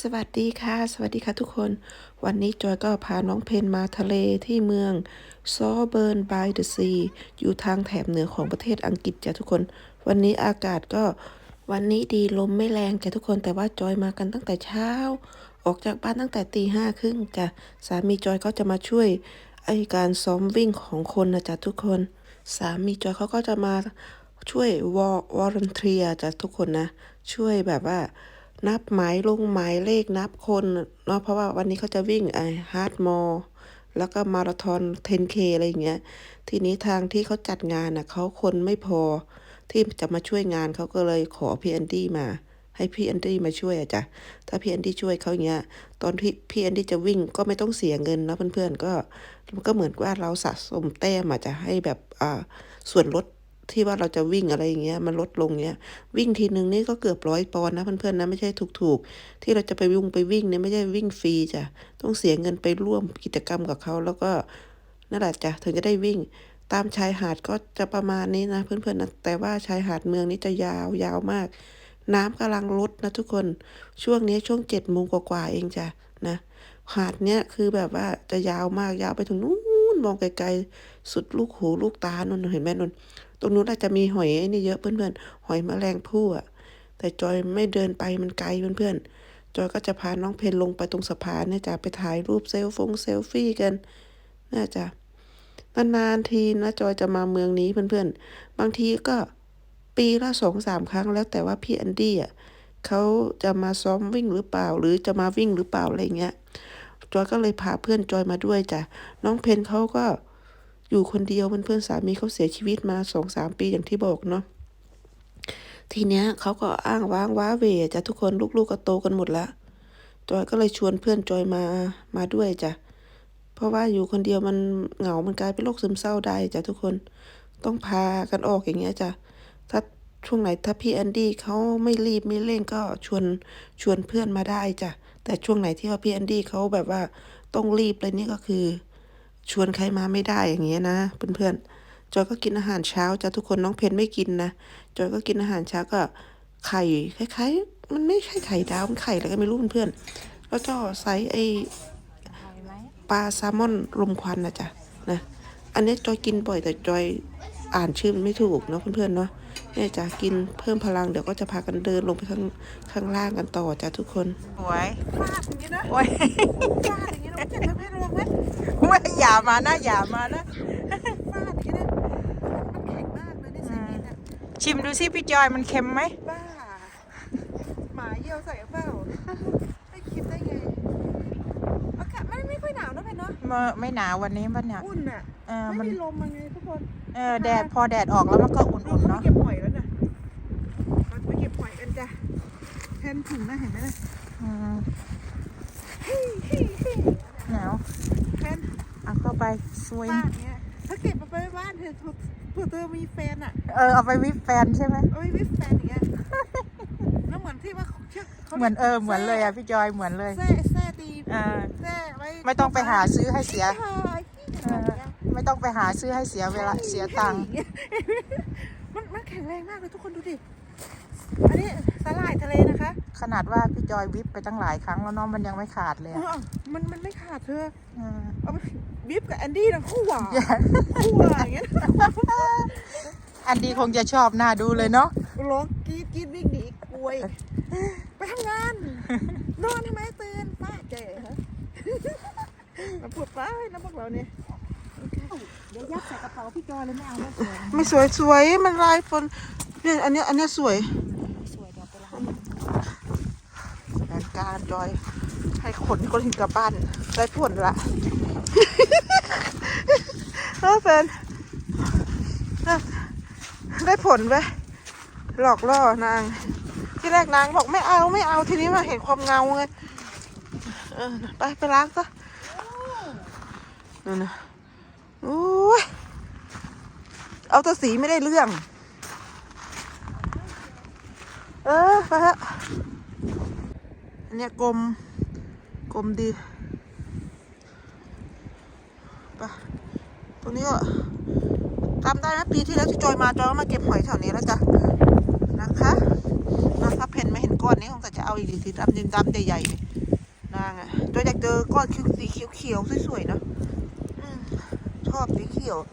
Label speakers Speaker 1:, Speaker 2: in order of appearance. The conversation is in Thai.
Speaker 1: สวัสดีค่ะ สวัสดีค่ะทุกคน วันนี้จอยก็พาน้องเพนมาทะเลที่เมืองซอเบิร์นบายเดอะซีอยู่ทางแถบเหนือของประเทศอังกฤษจ้ะทุกคน วันนี้อากาศก็วันนี้ดีลมไม่แรงจ้ะทุกคนแต่ว่าจอยมากันตั้งแต่เช้า ออกจากบ้านตั้งแต่ตีห้าครึ่งจ้ะสามีจอยก็จะมาช่วยไอการซ้อมวิ่งของคนนะจ๊ะทุกคน สามีจอยเขาก็จะมาช่วยวอร์วอร์เทียจ้ะทุกคนนะ ช่วยแบบว่า นับหมายลงหมายเลขนับคนเนาะเพราะว่าวันนี้เขาจะวิ่งไอฮาร์ดมอลแล้วก็มาราธอน 10K อะไรอย่างเงี้ย ทีนี้ทางที่เขาจัดงานน่ะเขาคนไม่พอที่จะมาช่วยงานเขาก็เลยขอพี่แอนดี้มา ให้พี่แอนดี้มาช่วยอะจ้ะถ้าพี่แอนดี้ช่วยเขาอย่างเงี้ย ตอนที่พี่แอนดี้จะวิ่งก็ไม่ต้องเสียเงินนะเพื่อนๆก็มันก็เหมือนว่าเราสะสมแต้มอาจจะให้แบบอ่าส่วนลด ที่ว่าเราจะวิ่งอะไรอย่างเงี้ยมันลดลงเงี้ยวิ่งทีหนึ่งนี่ก็เกือบร้อยปอนด์นะเพื่อนๆนะไม่ใช่ถูกๆ ที่เราจะไปวิ่งไปวิ่งเนี่ยไม่ใช่วิ่งฟรีจ้ะต้องเสียเงินไปร่วมกิจกรรมกับเขาแล้วก็นั่นแหละจ้ะถึงจะได้วิ่ง ตามชายหาดก็จะประมาณนี้นะเพื่อนๆนะแต่ว่าชายหาดเมืองนี้จะยาวยาวมาก น้ำกำลังลดนะทุกคนช่วงนี้ช่วงเจ็ดโมงกว่าๆเองจ้ะนะหาดเนี้ยคือแบบว่าจะยาวมากยาวไปถึงนู้นมองไกลๆสุดลูกหูลูกตานู่นเห็นไหมนุ่น ตรงนู้นอาจจะมีหอยไอ้นี่เยอะเพื่อนๆ หอยแมลงภู่อะแต่จอยไม่เดินไปมันไกลเพื่อนๆ จอยก็จะพาน้องเพนลงไปตรงสะพานเนี่ยจะไปถ่ายรูปเซลฟงเซลฟี่กันน่าจะนานๆทีนะจอยจะมาเมืองนี้เพื่อนๆ บางทีก็ปีละสองสามครั้งแล้วแต่ว่าพี่แอนดี้อะเขาจะมาซ้อมวิ่งหรือเปล่า หรือจะมาวิ่งหรือเปล่าอะไรเงี้ยจอยก็เลยพาเพื่อนจอยมาด้วยจ้ะน้องเพนเขาก็ อยู่คนเดียวเพื่อนๆสามีเขาเสียชีวิตมาสองสามปีอย่างที่บอกเนาะทีเนี้ยเขาก็อ้างว้างว้าเวจ้ะทุกคนลูกๆก็โตกันหมดละจอยก็เลยชวนเพื่อนจอยมามาด้วยจ้ะเพราะว่าอยู่คนเดียวมันเหงา มันกลายเป็นโรคซึมเศร้าได้จ้ะทุกคนต้องพากันออกอย่างเงี้ยจ้ะถ้าช่วงไหนถ้าพี่แอนดี้เขาไม่รีบไม่เร่งก็ชวนชวนเพื่อนมาได้จ้ะแต่ช่วงไหนที่ว่าพี่แอนดี้เขาแบบว่าต้องรีบเลยนี่ก็คือ ชวนใครมาไม่ได้อย่างเงี้ยนะเพื่อนๆจอยก็กินอาหารเช้าจ้ะทุกคนน้องเพนไม่กินนะจอยก็กินอาหารเช้าก็ไข่คล้ายๆ มันไม่ใช่ไข่ดาวมันไข่อะไรก็ไม่รู้เพื่อนๆแล้วก็ใส่ไอปลาแซลมอนลมควันนะจ๊ะนะอันนี้จอยกินบ่อยแต่จอยอ่านชื่อมันไม่ถูกเนาะเพื่อนๆเนาะ เนี่ยจ้ะกินเพิ่มพลังเดี๋ยวก็จะพากันเดินลงไปข้างข้างล่างกันต่อจ้ะทุกคน
Speaker 2: สวย
Speaker 1: ฟาดอย่างนี้นะ
Speaker 2: โอ้ย
Speaker 1: ฟาดอย่างนี้นะจะทำให้ระวังไหม
Speaker 2: ไม่อย่ามานะอย่ามานะ
Speaker 1: ฟาดอย่างนี้นะมันแข็งมากเลยในเซนนี้เนี่ย
Speaker 2: ชิมดูสิพี่จอยมันเค็มไหม
Speaker 1: บ้าหมาเยี่ยวใส่เปล่าไม่คิดได้ไง อากาศไม่ไม่ค่อยห นาวนะเพนเนาะ
Speaker 2: เมื่อไม่หนาววันนี้มันหนาว
Speaker 1: อุ่นอะ
Speaker 2: เออมั
Speaker 1: ไม่
Speaker 2: น
Speaker 1: มีลมมาไงทุกคน
Speaker 2: เออแดดพอแดดออกแล้วมันก็อุ่นๆ
Speaker 1: เรา
Speaker 2: เนาะ
Speaker 1: ไปเก็บหอยแล้วนะเราไปเก็บหอยกันจ้ะแทนถุงนะเห็นไหมนะ
Speaker 2: อืม
Speaker 1: ฮิฮิฮิ
Speaker 2: หนาว
Speaker 1: แทน
Speaker 2: เอาเข้าไปสวย
Speaker 1: บ้านเนี้ยถ้าเก็บมาไปบ้านเธอเผื่อเธอมีแฟนอะ
Speaker 2: เออเอาไปวิปแฟนใช่ไหม
Speaker 1: เอาไว้วิฟแฟนอย่างเงี้ยแล้วเหมือนที่ว่าเชือกขา
Speaker 2: เหมือนเออเหมือนเลยอะพี่จอยเหมือนเลย
Speaker 1: แซ่แซ่ตี
Speaker 2: เออ
Speaker 1: แซ่ ไว้
Speaker 2: ไม่ต้องไปหาซื้อให้เสีย
Speaker 1: เออ
Speaker 2: เออไม่ต้องไปหาซื้อให้เสียเวลาเสียตังค์
Speaker 1: มันมันแข็งแรงมากเลยทุกคนดูดิ อันนี้สาหร่ายทะเลนะคะ
Speaker 2: ขนาดว่าพี่จอยวิปไปตั้งหลายครั้งแล้วเนาะมันยังไม่ขาดเลย
Speaker 1: เอ
Speaker 2: อะ
Speaker 1: อมันมันไม่ขาดเธอ
Speaker 2: เออ
Speaker 1: เอาไปบิฟกับแอนดี้นะคู่หวาน
Speaker 2: อย่า
Speaker 1: คู่หวานอย่างเงี้ย
Speaker 2: อันดีคงจะชอบหน้าดูเลยเนาะ
Speaker 1: ร้องกรีดกรีดวิ่งหนีกลวย ไปทำงาน นอนทำไมตื่นป้าแก่ฮะ มาปวดป้าให้นะพวกเราเนี่ย
Speaker 3: เดี๋ยวยัดใส่กระเป๋าพี่จอยเลยไม่เอาแล้วสวย
Speaker 1: ไม่สวยสวยมันลายฝนเนี่ยอันเนี้ยอันเนี้ยสวย
Speaker 3: สวยเดี๋ยวไปล้าง
Speaker 1: แผนการจอยให้ขนคนหินกลับบ้านได้ผลละเออแฟนน่ะได้ผลไปหลอกล่อนาง ที่แรกนางบอกไม่เอาไม่เอาทีนี้มาเห็นความเงาไงเออไปไปล้างซะ นั่นนะโอ้ยเอาตัวสีไม่ได้เรื่อง เออไปฮะอันเนี้ยกลม กลมดีไปตรงนี้ก็จำได้นะปีที่แล้วที่จอยมาจอยมาเก็บหอยแถวนี้แล้วจ้ะนะคะนะคะเพนไม่เห็น
Speaker 3: ก้อนนี้คงจะเอาอีกสีดำดำใหญ่ๆนี่นางอะจอยอยากเจอก้อนสีเขียวๆสวยๆเนาะ top the hill